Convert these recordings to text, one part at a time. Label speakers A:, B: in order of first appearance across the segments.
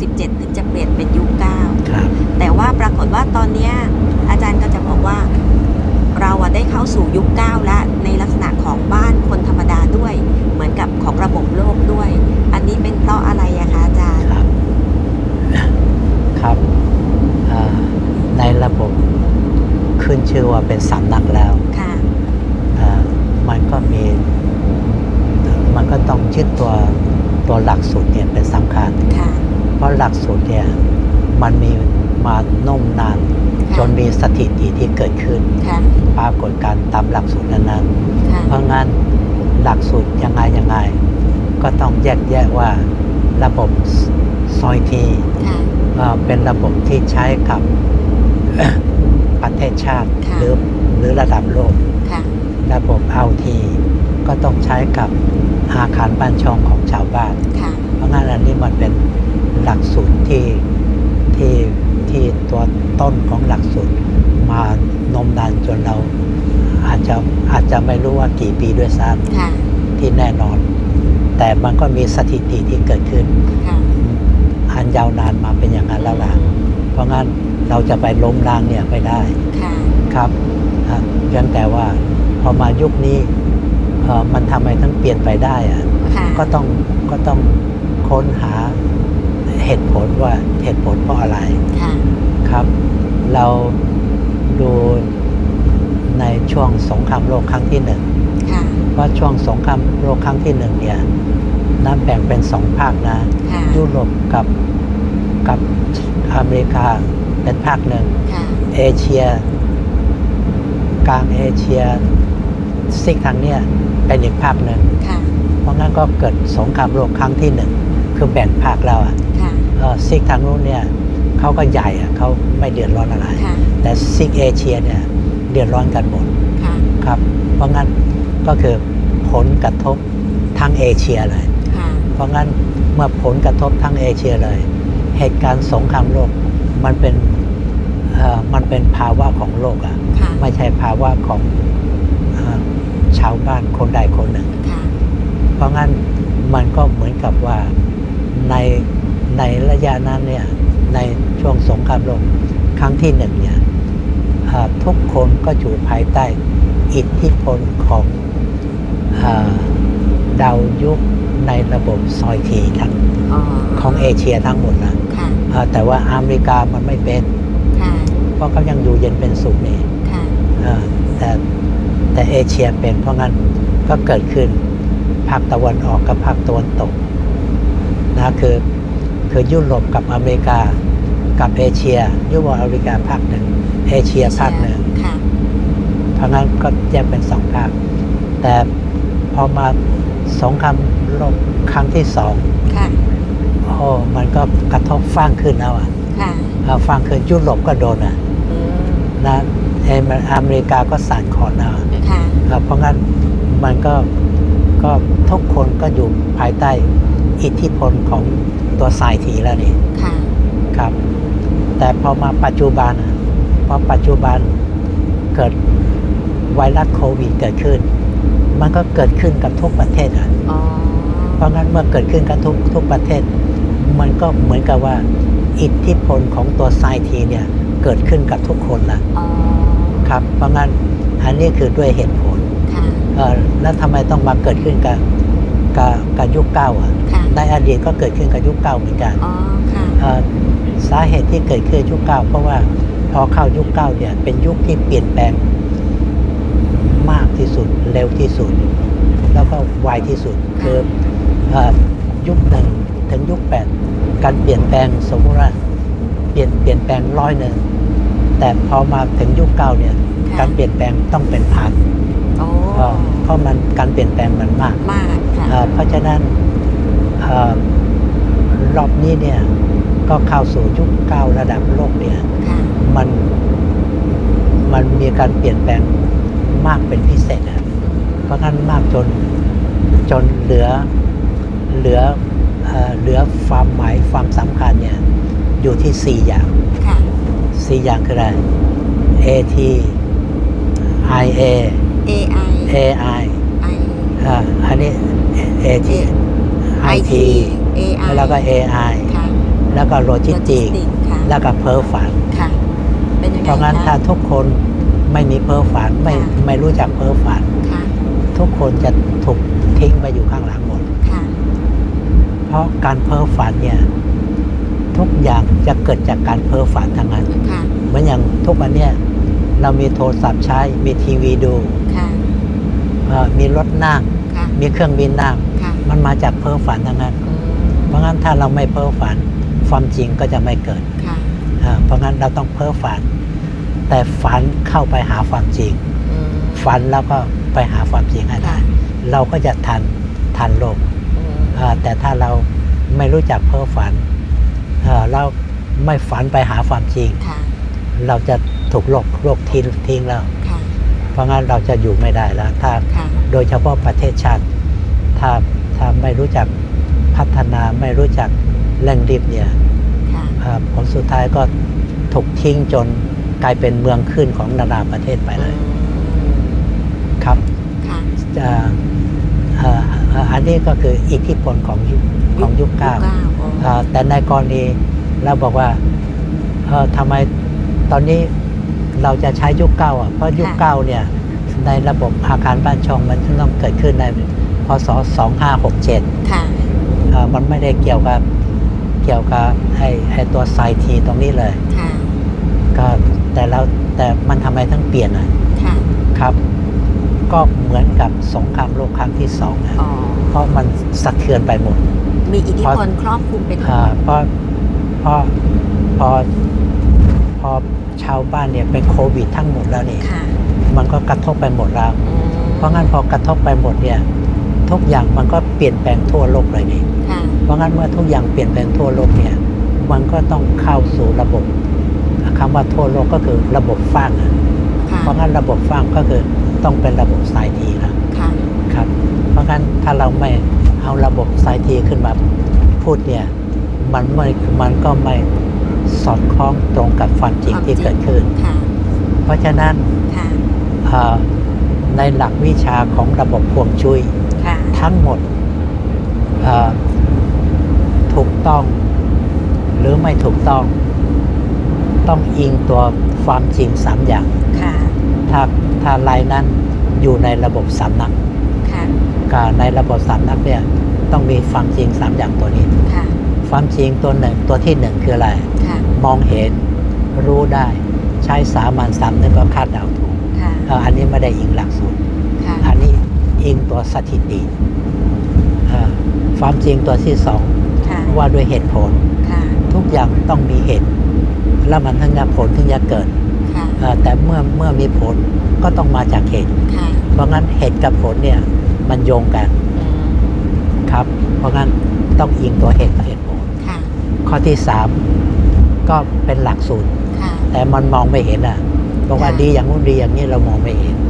A: 2567ถึงจะเปลี่ยนเป็นยุคเก้า
B: ครับ
A: แต่ว่าปรากฏว่าตอนเนี้ยอาจารย์ก็จะบอกว่าเราอะได้เข้าสู่ยุคเก้าแล้วในลักษณะของบ้านคนธรรมดาด้วย เหมือนกับของระบบโลกด้วย อันนี้เป็นเพราะอะไรอะคะอาจารย์
B: ครับครับอ่าในระบบขึ้นชื่อว่าเป็นสำนักแล้ว
A: ค่ะ
B: อ่ามันก็มีมันก็ต้องยึดตัวตัวหลักสูตรเนี่ยเป็นสำคัญ
A: ค่ะ
B: เพราะหลักสูตรเนี่ยมันมีมานุ่มนาน
A: ค่ะ
B: จนมีสถิติที่เกิดขึ้น
A: ค่ะ
B: ปรากฏการณ์ตามหลักสูตรนั้นๆ
A: ค่ะ
B: เพราะงั้นหลักสูตรยังไงยังไง ก็ต้องแยกแยะว่าระบบซอยที
A: ค่ะ
B: เอ่อเป็นระบบที่ใช้กับประเทศชาติ
A: ค่ะ
B: หรือหรือระดับโลก
A: ค่ะ
B: ระบบเอาทีก็ต้องใช้กับอาคารบ้านช่องของชาวบ้าน
A: ค่ะ
B: เพราะงั้นอันนี้มันเป็น หลักสูตรที่ที่ที่ตัวต้นของหลักสูตรมานมนานจนเราอาจจะอาจจะไม่รู้ว่ากี่ปีด้วยซ้
A: ค่ะำ
B: ที่แน่นอน แต่มันก็มีสถิติที่เกิดขึ้น
A: ค่ะ
B: อันยาวนานมาเป็นอย่างนั้นแล้วล่ะ เพราะงั้นเราจะไปล้มล้างเนี่ยไม่ได้
A: ค่ะ
B: ครับอะเพียงแต่ว่าพอมายุคนี้เอ่อมันทำไมทั้งเปลี่ยนไปได้อะ
A: ค่ะ
B: ก็ต้องก็ต้องค้นหา เหตุผลว่าเหตุผลเพราะอะไร
A: ค่ะ
B: ครับ เราดูในช่วงสงครามโลกครั้งที่หนึ่ง
A: ค่ะ
B: ว่าช่วงสงครามโลกครั้งที่หนึ่งเนี่ยนั้นแบ่งเป็นสองภาคนะ
A: ค่ะ
B: ยุโรปกับกับอเมริกาเป็นภาคหนึ่ง
A: ค่ะ
B: เอเชีย กลางเอเชียซีกทางเนี้ยเป็นอีกภาคหนึ่ง
A: ค่ะ
B: เพราะงั้นก็เกิดสงครามโลกครั้งที่หนึ่งคือแบ่งภาคแล้วอะ
A: ค่ะ
B: เอ่อ ซีกทางนู้นเนี่ยเขาก็ใหญ่อะเขาไม่เดือดร้อนอะไร
A: ค่ะ
B: แต่ซีกเอเชียเนี่ยเดือดร้อนกันหมด
A: ค่ะ
B: ครับ เพราะงั้นก็คือผลกระทบทั้งเอเชียเลย
A: ค่ะ
B: เพราะงั้นเมื่อผลกระทบทั้งเอเชียเลย เหตุการณ์สงครามโลกมันเป็นเอ่อมันเป็นภาวะของโลกอะ
A: ค่ะ
B: ไม่ใช่ภาวะของเอ่อชาวบ้านคนใดคนหนึ่ง
A: ค่ะ
B: เพราะงั้นมันก็เหมือนกับว่าใน ในระยะนั้นเนี่ยในช่วงสงครามโลกครั้งที่หนึ่งเนี่ยเอ่อทุกคนก็อยู่ภายใต้อิทธิพลของเออดาวยุคในระบบซอยทีทั้ง
A: อ๋อ
B: ของเอเชียทั้งหมดนะ
A: ค่ะ
B: เอ่อแต่ว่าอเมริกามันไม่เป็น
A: ค่ะ
B: เพราะเขายังอยู่เย็นเป็นสุขนี่
A: ค่ะ
B: เอ่อแต่แต่เอเชียเป็นเพราะงั้นก็เกิดขึ้นภาคตะวันออกกับภาคตะวันตกนะคือ คือยุโรปกับอเมริกา กับเอเชีย ยุโรปอเมริกาภาคหนึ่งเอเชียภาคหนึ่ง
A: ค่ะ
B: เพราะงั้นก็แยกเป็นสองภาค แต่พอมาสงครามโลกครั้งที่สอง
A: ค่ะ
B: โอ้มันก็กระทบฟ้างขึ้นแล้วอะ
A: ค่ะ
B: เอาฟ้างขึ้นยุโรปก็โดนอะ
A: อืม
B: นะเอเมอเมริกาก็สั่นคลอนเอา
A: ค่ะ
B: อ่าเพราะงั้นมันก็ก็ทุกคนก็อยู่ภายใต้ อิทธิพลของตัวสายถีแล้วนี่
A: ค่ะ
B: ครับ แต่พอมาปัจจุบันอะพอปัจจุบันเกิดไวรัสโควิดเกิดขึ้น มันก็เกิดขึ้นกับทุกประเทศอะ
A: อ๋อ
B: เพราะงั้นเมื่อเกิดขึ้นกับทุกทุกประเทศ มันก็เหมือนกับว่า อิทธิพลของตัวไซทีเนี่ยเกิดขึ้นกับทุกคนละ
A: อ๋อ
B: ครับ เพราะงั้นอันนี้คือด้วยเหตุผล
A: ค่ะ
B: เออแล้วทำไมต้องมาเกิดขึ้นกับกับกับยุคเก้าอะ
A: ค่ะ
B: ในอดีตก็เกิดขึ้นกับยุคเก้าเหมือนกัน
A: อ๋อค่ะ
B: เอ่อสาเหตุที่เกิดขึ้นยุคเก้าเพราะว่าพอเข้ายุคเก้าเนี่ยเป็นยุคที่เปลี่ยนแปลงมากที่สุดเร็วที่สุด แล้วก็ไวที่สุดคือเอ่อยุคหนึ่งถึงยุคแปดการเปลี่ยนแปลงสมมติว่าเปลี่ยนเปลี่ยนแปลงร้อยหนึ่งแต่พอมาถึงยุคเก้าเนี่ย
A: ค่ะ
B: การเปลี่ยนแปลงต้องเป็นพัน
A: โอ้
B: เอ่อเพราะมันการเปลี่ยนแปลงมันมาก
A: มากค่ะ
B: เอ่อเพราะฉะนั้นเอ่อ รอบนี้เนี่ยก็เข้าสู่ยุคเก้าระดับโลกเนี่ย
A: ค่ะ
B: มันมันมีการเปลี่ยนแปลงมากเป็นพิเศษอะเพราะงั้นมากจนจนเหลือเหลือเอ่อเหลือความหมายความสำคัญเนี่ยอยู่ที่สี่อย่าง
A: ค่ะ
B: สี่อย่างคืออะไร AT IA
A: AI
B: AI
A: I
B: อ่าอันนี้ AT IT
A: AI
B: แล้วก็ AI
A: ค่ะ
B: แล้วก็โลจิสติก
A: Logistics ค่ะ
B: แล้วก็เพ้อฝัน
A: ค่ะ เป็นยังไง
B: เพราะงั้น
A: คะ
B: ถ้าทุกคนไม่มีเพ้อฝันไม่
A: ค่ะ
B: ไม่รู้จักเพ้อฝัน
A: ค่ะ
B: ทุกคนจะถูกทิ้งไปอยู่ข้างหลังหมด
A: ค่ะ
B: เพราะการเพ้อฝันเนี่ยทุกอย่างจะเกิดจากการเพ้อฝันทั้งนั้น
A: ค่ะ
B: เหมือนอย่างทุกวันเนี่ยเรามีโทรศัพท์ใช้มีทีวีดู
A: ค่ะ
B: เอ่อมีรถนั่ง
A: ค่ะ
B: มีเครื่องบินนั่ง
A: ค่ะ
B: มันมาจากเพ้อฝันทั้งนั้น
A: อืม
B: เพราะงั้นถ้าเราไม่เพ้อฝัน ความจริงก็จะไม่เกิด
A: ค่ะ
B: อ่าเพราะงั้นเราต้องเพ้อฝัน แต่ฝันเข้าไปหาความจริง
A: อืม
B: ฝันแล้วก็ไปหาความจริงให้ได้
A: ค่ะ
B: เราก็จะทันทันโลก
A: อืม
B: อ่าแต่ถ้าเราไม่รู้จักเพ้อฝันเอ่อเราไม่ฝันไปหาความจริง
A: ค่ะ
B: เราจะถูกโลกโลกทิ้งทิ้งแล้ว
A: ค่ะ
B: เพราะงั้นเราจะอยู่ไม่ได้แล้ว ถ้า
A: ค่ะ
B: โดยเฉพาะประเทศชาติ ถ้า ถ้าไม่รู้จักพัฒนาไม่รู้จักแหล่งดิบเนี่ย
A: ค่ะ
B: เอ่อผลสุดท้ายก็ถูกทิ้งจนกลายเป็นเมืองขึ้นของนานาประเทศไปเลย ครับ
A: ค่ะ
B: เอ่อเอ่อเอ่ออันนี้ก็คืออิทธิพลของยุคของยุคเก้า
A: เก้าอ๋อ
B: เอ่อแต่ในกรณีเราบอกว่าเออทำไมตอนนี้เราจะใช้ยุคเก้าอะเพราะยุคเก้าเนี่ยในระบบอาคารบ้านช่องมันต้องเกิดขึ้นในพ ศ 2567
A: ค่ะ
B: เอ่อมันไม่ได้เกี่ยวกับเกี่ยวกับไอ้ไอ้ตัวไซทีตรงนี้เลย
A: ค่ะ
B: ก็แต่เราแต่มันทำไมทั้งเปลี่ยนอะ
A: ค่ะ
B: ครับ ก็เหมือนกับสงครามโลกครั้งที่สองนะ
A: อ๋อ
B: เพราะมันสะเทือนไปหมด
A: มีอิทธิพลครอบคลุมไปทั้ง
B: อ่า
A: หมด
B: เพราะเพราะพอพอชาวบ้านเนี่ยเป็นโควิดทั้งหมดแล้วนี่
A: ค่ะ
B: มันก็กระทบไปหมดแล้ว
A: อืม
B: เพราะงั้นพอกระทบไปหมดเนี่ย ทุกอย่างมันก็เปลี่ยนแปลงทั่วโลกเลยนี่
A: ค่ะ
B: เพราะงั้นเมื่อทุกอย่างเปลี่ยนแปลงทั่วโลกเนี่ย มันก็ต้องเข้าสู่ระบบคำว่าทั่วโลกก็คือระบบฟ้างอะ
A: ค่ะ
B: เพราะงั้นระบบฟ้างก็คือต้องเป็นระบบสายทีนะ
A: ค่ะ
B: ครับ เพราะงั้นถ้าเราไม่เอาระบบสายทีขึ้นมาพูดเนี่ยมันไม่มันก็ไม่สอดคล้องตรงกับความจริงที่เกิดขึ้น
A: ค่ะ
B: เพราะฉะนั้น
A: ค่ะ
B: เอ่อในหลักวิชาของระบบพวงจุ้ย
A: ค่ะ
B: ทั้งหมดเอ่อถูกต้องหรือไม่ถูกต้อง ต้องอิงตัวความจริงสามอย่าง
A: ค่ะ
B: ถ้าถ้ารายนั้นอยู่ในระบบสามนัก
A: ค่ะ
B: กับในระบบสามนักเนี่ยต้องมีความจริงสามอย่างตัวนี้
A: ค่ะ
B: ความจริงตัวหนึ่งตัวที่หนึ่งคืออะไร
A: ค่ะ
B: มองเห็นรู้ได้ ใช้สามัญสามนึกก็คาดเดาถูก
A: ค่ะ
B: เอ่ออันนี้ไม่ได้อิงหลักสูตร
A: ค่ะ
B: อันนี้ อิงตัวสถิติเอ่อความจริงตัวที่สอง
A: ค่ะ
B: ว่าด้วยเหตุผล
A: ค่ะ
B: ทุกอย่างต้องมีเหตุ แล้วมันถึงจะผลถึงจะเกิด
A: ค่ะ
B: เอ่อแต่เมื่อเมื่อมีผลก็ต้องมาจากเหตุ
A: ค่ะ
B: เพราะงั้นเหตุกับผลเนี่ยมันโยงกัน
A: อืม
B: ครับ เพราะงั้นต้องอิงตัวเหตุกับเหตุผล
A: ค่ะ
B: ข้อที่สามก็เป็นหลักสูตร
A: ค่ะ
B: แต่มันมองไม่เห็นอะบอกว่า
A: ค่ะ
B: ดีอย่างนู้นดีอย่างนี้เรามองไม่เห็น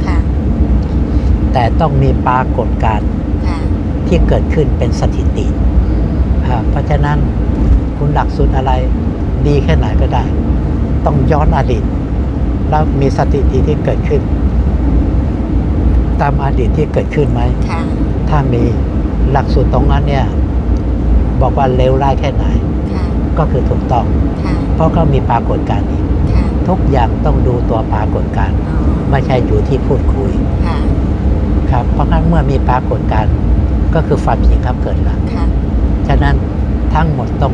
A: ค่ะ
B: แต่ต้องมีปรากฏการณ์
A: ค่ะ
B: ที่เกิดขึ้นเป็นสถิติ
A: อืม
B: อ่าเพราะฉะนั้นคุณหลักสูตรอะไรดีแค่ไหนก็ได้ ต้องย้อนอดีต แล้วมีสถิติที่เกิดขึ้น ตามอดีตที่เกิดขึ้นไหม
A: ค่ะ
B: ถ้ามีหลักสูตรตรงนั้นเนี่ย บอกว่าเลวร้ายแค่ไหน
A: ค่ะ
B: ก็คือถูกต้อง
A: ค่ะ
B: เพราะก็มีปรากฏการณ์นี้
A: ค่ะ
B: ทุกอย่างต้องดูตัวปรากฏการณ์
A: อ๋อ
B: ไม่ใช่อยู่ที่พูดคุย
A: ค่ะ
B: ครับ เพราะงั้นเมื่อมีปรากฏการณ์ก็คือความจริงครับเกิดแล้ว
A: ค่ะ
B: ฉะนั้นทั้งหมดต้อง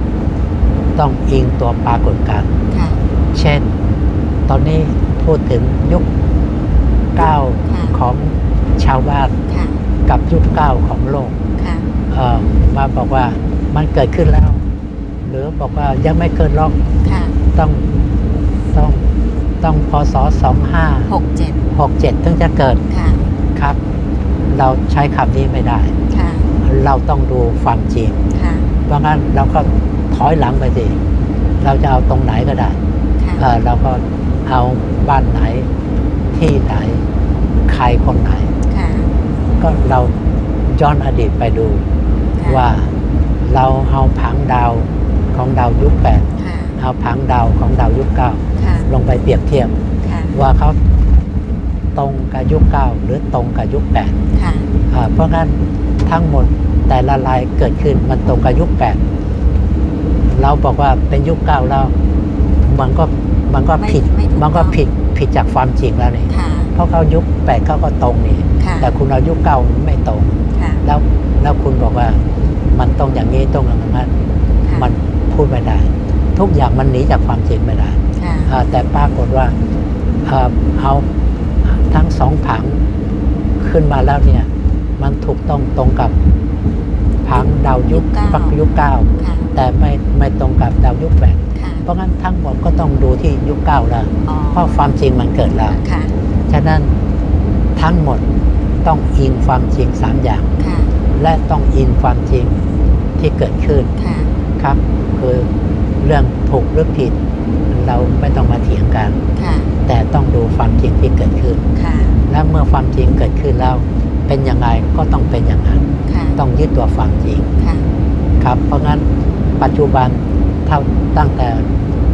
B: ต้องอิงตัวปรากฏการณ์
A: ค่ะ
B: เช่น ตอนนี้พูดถึงยุคเก้า
A: ค่ะ
B: ของชาวบ้าน
A: ค่ะ
B: กับยุคเก้าของโลก
A: ค่ะ
B: เอ่อมาบอกว่ามันเกิดขึ้นแล้ว หรือบอกว่ายังไม่เกิดหรอก
A: ค่ะ
B: ต้องต้องต้องพศสองห้า
A: หกเจ็ด
B: หกเจ็ดถึงจะเกิด
A: ค่ะ
B: ครับ เราใช้คำนี้ไม่ได้
A: ค่ะ
B: เราต้องดูความจริง
A: ค่ะ
B: เพราะงั้นเราก็ถอยหลังไปสิเราจะเอาตรงไหนก็ได้
A: ค่ะ
B: เออเราก็เอาบ้านไหน ที่ไหน ใครคนไหน
A: ค่ะ
B: ก็เราย้อนอดีตไปดู
A: ค่ะ
B: ว่าเราเอาผังดาวของดาวยุคแปด
A: ค่ะ
B: เอาผังดาวของดาวยุคเก้า
A: ค่ะ
B: ลงไปเปรียบเทียบ
A: ค่ะ
B: ว่าเขา ตรงกับยุคเก้าหรือตรงกับยุคแปด
A: ค่ะ
B: อ่าเพราะงั้นทั้งหมดแต่ละลายเกิดขึ้นมันตรงกับยุคแปดเราบอกว่าเป็นยุคเก้าแล้วมันก็มันก็
A: ไม่
B: ผิด
A: ไม่ถูก
B: มันก็
A: ต้อง
B: ผิดผิดจากความจริงแล้วนี่
A: ค่ะ
B: เพราะเขายุคแปดเขาก็ตรงนี่
A: ค่ะ
B: แต่คุณเอายุคเก้าไม่ตรง
A: ค่ะ
B: แล้วแล้วคุณบอกว่ามันต้องอย่างนี้ต้องอย่างนั้น
A: ค่ะ
B: มันพูดไม่ได้ ทุกอย่างมันหนีจากความจริงไม่ได้
A: ค่ะ
B: อ่าแต่ปรากฏว่าเอ่อเอา ทั้งสองผังขึ้นมาแล้วเนี่ย มันถูกต้องตรงกับผังดาวยุคปักยุคเก้า
A: ค่ะ
B: แต่ไม่ไม่ตรงกับดาวยุคแปด
A: ค่ะ
B: เพราะงั้นทั้งหมดก็ต้องดูที่ยุคเก้าแล้ว
A: อ๋อ
B: เพราะความจริงมันเกิดแล้ว
A: ค่ะ
B: ฉะนั้นทั้งหมดต้องอิงความจริงสามอย่าง
A: ค่ะ
B: และต้องอินความจริงที่เกิดขึ้น
A: ค่ะ
B: ครับ คือเรื่องถูกหรือผิด เราไม่ต้องมาเถียงกัน
A: ค่ะ
B: แต่ต้องดูความจริงที่เกิดขึ้น
A: ค่ะ
B: และเมื่อความจริงเกิดขึ้นแล้วเป็นยังไงก็ต้องเป็นอย่างนั้น
A: ค่ะ
B: ต้องยึดตัวความจริง
A: ค่ะ
B: ครับ เพราะงั้นปัจจุบันเท่าตั้งแต่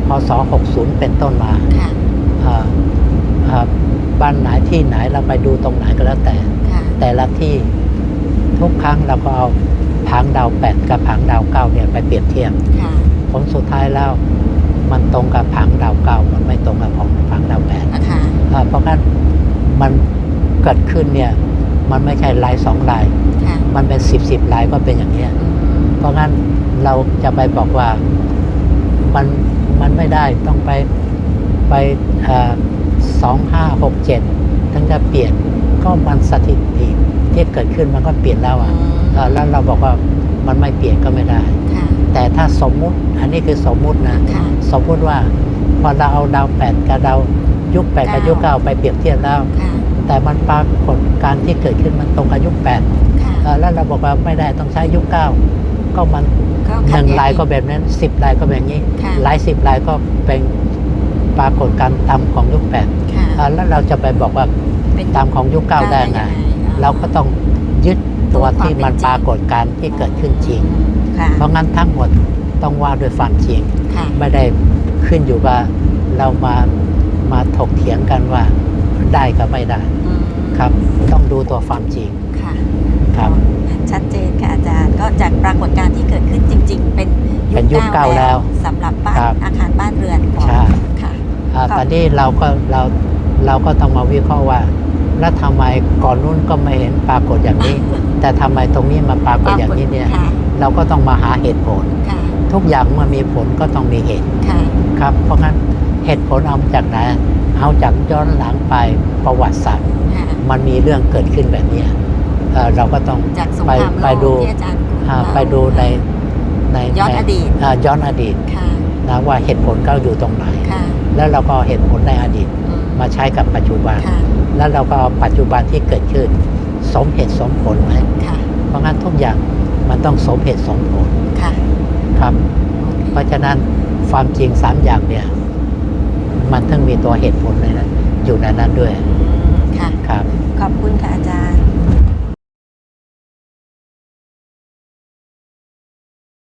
B: พศ 60 เป็นต้นมา
A: ค่ะ
B: เอ่อเอ่อบ้านไหนที่ไหนเราไปดูตรงไหนก็แล้วแต่
A: ค่ะ
B: แต่ละที่ทุกครั้งเราก็เอาผังดาวแปดกับผังดาวเก้าเนี่ยไปเปรียบเทียบ
A: ค่ะ
B: ผลสุดท้ายแล้วมันตรงกับผังดาวเก้ามันไม่ตรงกับของผังดาวแปด
A: ค่ะ
B: อ่าเพราะงั้นมัน เกิดขึ้นเนี่ย มันไม่ใช่ลายสองลาย
A: ค่ะ
B: มันเป็นสิบสิบลายก็เป็นอย่างเนี้ย
A: อืม
B: เพราะงั้นเราจะไปบอกว่ามันมันไม่ได้ต้องไปไปสองห้าหกเจ็ดถึงจะเปลี่ยนก็มันสถิติที่เกิดขึ้นมันก็เปลี่ยนแล้วอะเอ่อแล้วเราบอกว่ามันไม่เปลี่ยนก็ไม่ได้
A: ค่ะ
B: แต่ถ้าสมมุติอันนี้คือสมมุตินะ
A: ค่ะ
B: สมมุติว่าพอเราเอาดาวแปดกับดาวยุคแปดกับยุคเก้าไปเปรียบเทียบแล้ว
A: ค่ะ
B: แต่มันปรากฏการณ์ที่เกิดขึ้นมันตรงกับยุคแปด
A: ค่ะ
B: เอ่อแล้วเราบอกว่าไม่ได้ต้องใช้ยุคเก้าก็มัน
A: ก็
B: ห
A: ขัด
B: นึ่ง
A: แย้
B: ลายก็
A: อี
B: แบบนั้นสิบลายก็แบบนี้
A: ค่ะ
B: ลายสิบลายก็เป็นปรากฏการณ์ตามของยุคแปด
A: ค่ะ
B: เอ่อแล้วเราจะไปบอกว่า
A: เป็น
B: ตามของยุคเก้าได้ไง
A: อ่
B: เราก็ต้องยึดตัวที่
A: ตัวความเป็น
B: มัน
A: จริง
B: ปรากฏการณ์ที่เกิดขึ้นจริง
A: ค่ะ
B: เพราะงั้นทั้งหมดต้องว่าด้วยความจริง
A: ค่ะ
B: ไม่ได้ขึ้นอยู่ว่าเรามามาถกเถียงกันว่า ได้กับไม่ได้
A: อืม
B: ครับ ต้องดูตัวความจริง
A: ค่ะ
B: ครับ
A: ชัดเจนค่ะอาจารย์ ก็จากปรากฏการณ์ที่เกิดขึ้นจริง ๆ เป็น
B: เป็นยุคเก้าแล้ว
A: สำหรับบ้าน
B: ครับ
A: อาคารบ้านเรือนของ
B: ใช่
A: ค่ะ
B: อ่า
A: ครับ
B: ตอนนี้เราก็เราเราก็ต้องมาวิเคราะห์ว่า แล้วทำไมก่อนนู้นก็ไม่เห็นปรากฏอย่างนี้ แต่ทำไมตรงนี้มาปรากฏอย่างนี้เนี่ย
A: ค่ะ
B: เราก็ต้องมาหาเหตุผล
A: ค่ะ
B: ทุกอย่างเมื่อมีผลก็ต้องมีเหตุ
A: ค่ะ
B: ครับ เพราะงั้นเหตุผลเอามาจากไหน เอาจากย้อนหลังไปประวัติศาสตร์
A: ค่ะ
B: มันมีเรื่องเกิดขึ้นแบบเนี้ยเอ่อเราก็ต้อง
A: จากสง
B: ไป
A: ครามโล
B: ไป
A: ก
B: ดู
A: ที่อาจารย์
B: อ่า
A: เล่า
B: ไปดูในใน
A: ย้อน
B: ใน
A: อดีต
B: อ่าย้อนอดีต
A: ค่ะ
B: นะว่าเหตุผลก็อยู่ตรงไหน
A: ค่ะ
B: แล้วเราก็เอาเหตุผลในอดีต
A: อืม
B: มาใช้กับปัจจุบัน
A: ค่ะ
B: แล้วเราก็เอาปัจจุบันที่เกิดขึ้น สมเหตุสมผลไหม
A: ค่ะ
B: เพราะงั้นทุกอย่างมันต้องสมเหตุสมผล
A: ค่ะ
B: ครับ เพราะฉะนั้นความจริงสามอย่างเนี่ย มันต้องมีตัวเหตุผลในนั้นอยู่ในนั้นด้วย
A: อืมค่ะ
B: ครับ
A: ขอบคุณค่ะอาจารย์